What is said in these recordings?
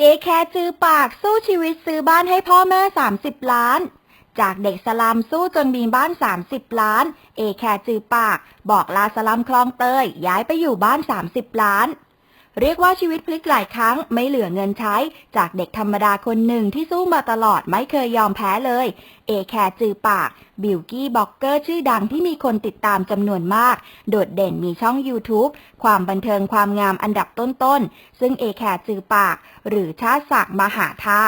เอแคร์จือปากสู้ชีวิตซื้อบ้านให้พ่อแม่ 30 ล้าน จากเด็กสลัมสู้จนมีบ้าน 30 ล้าน เอแคร์จือปาก บอกลาสลัมคลองเตยย้ายไปอยู่บ้าน 30 ล้าน เรียกว่าชีวิตพลิกหลายครั้งไม่เหลือเงินใช้ จากเด็กธรรมดาคนหนึ่งที่สู้มาตลอดไม่เคยยอมแพ้เลย เอแคร์จือปาก บิวกี้บล็อกเกอร์ชื่อดังที่มีคนติดตามจำนวนมาก โดดเด่นมีช่อง YouTube ความบันเทิงความงามอันดับต้นๆ ซึ่งเอแคร์จือปาก หรือชาติศักดิ์มหาธา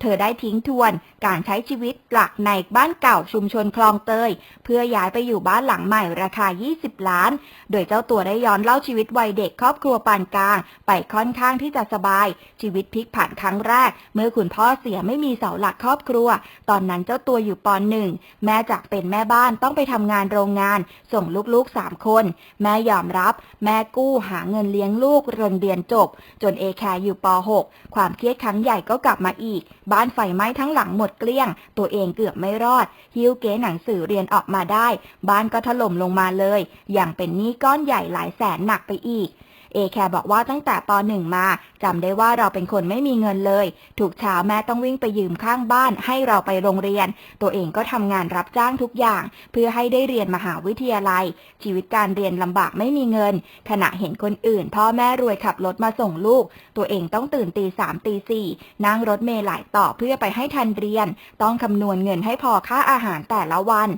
เธอได้ทิ้งทวนการใช้ชีวิตหลักในบ้านเก่าชุมชนคลองเตย เพื่อย้ายไปอยู่บ้านหลังใหม่ราคา 20 ล้าน โดยเจ้าตัวได้ย้อนเล่าชีวิตวัยเด็กครอบครัวปานกลาง ไปค่อนข้างที่จะสบาย ชีวิตพลิกผันครั้งแรก เมื่อคุณพ่อเสียไม่มีเสาหลักครอบครัว ตอนนั้นเจ้าตัวอยู่ปหนึ่งแม่จากเป็นแม่บ้านต้องไปทำงานโรงงาน ส่งลูกๆ3คน แม่ยอมรับ แม่กู้หาเงินเลี้ยงลูกเรียนเรียนจบ จนเอแคร์อยู่ป .6 ความเครียดครั้งใหญ่ก็กลับมาอีกบ้านไฟไหม้ทั้งหลังหมดเกลี้ยง ตัวเองเกือบไม่รอด ฮิ้วเก๋หนังสือเรียนออกมาได้ บ้านก็ถล่มลงมาเลย อย่างเป็นหนี้ก้อนใหญ่หลายแสนหนักไปอีก เอแคร์บอกว่าตั้งแต่ป .1 มาจำได้ว่าเราเป็นคนไม่มีเงินเลย ถูกเช้าแม่ต้องวิ่งไปยืมข้างบ้าน ให้เราไปโรงเรียน ตัวเองก็ทำงานรับจ้างทุกอย่าง เพื่อให้ได้เรียนมหาวิทยาลัย ชีวิตการเรียนลำบากไม่มีเงิน ขณะเห็นคนอื่น พ่อแม่รวยขับรถมาส่งลูก ตัวเองต้องตื่นตีสามตีสี่นั่งรถเมล์หลายต่อเพื่อไปให้ทันเรียน ต้องคำนวณเงินให้พอค่าอาหารแต่ละวัน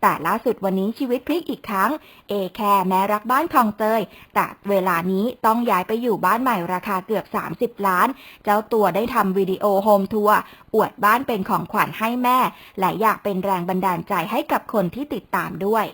แต่ล่าสุดวันนี้ชีวิตพลิกอีกครั้งเอแคร์แม้รักบ้านคลองเตยแต่เวลานี้ต้องย้ายไปอยู่บ้านใหม่ราคาเกือบ 30 ล้าน เจ้าตัวได้ทำวิดีโอโฮมทัวร์อวดบ้านเป็นของขวัญให้แม่ และอยากเป็นแรงบันดาลใจให้กับคนที่ติดตามด้วย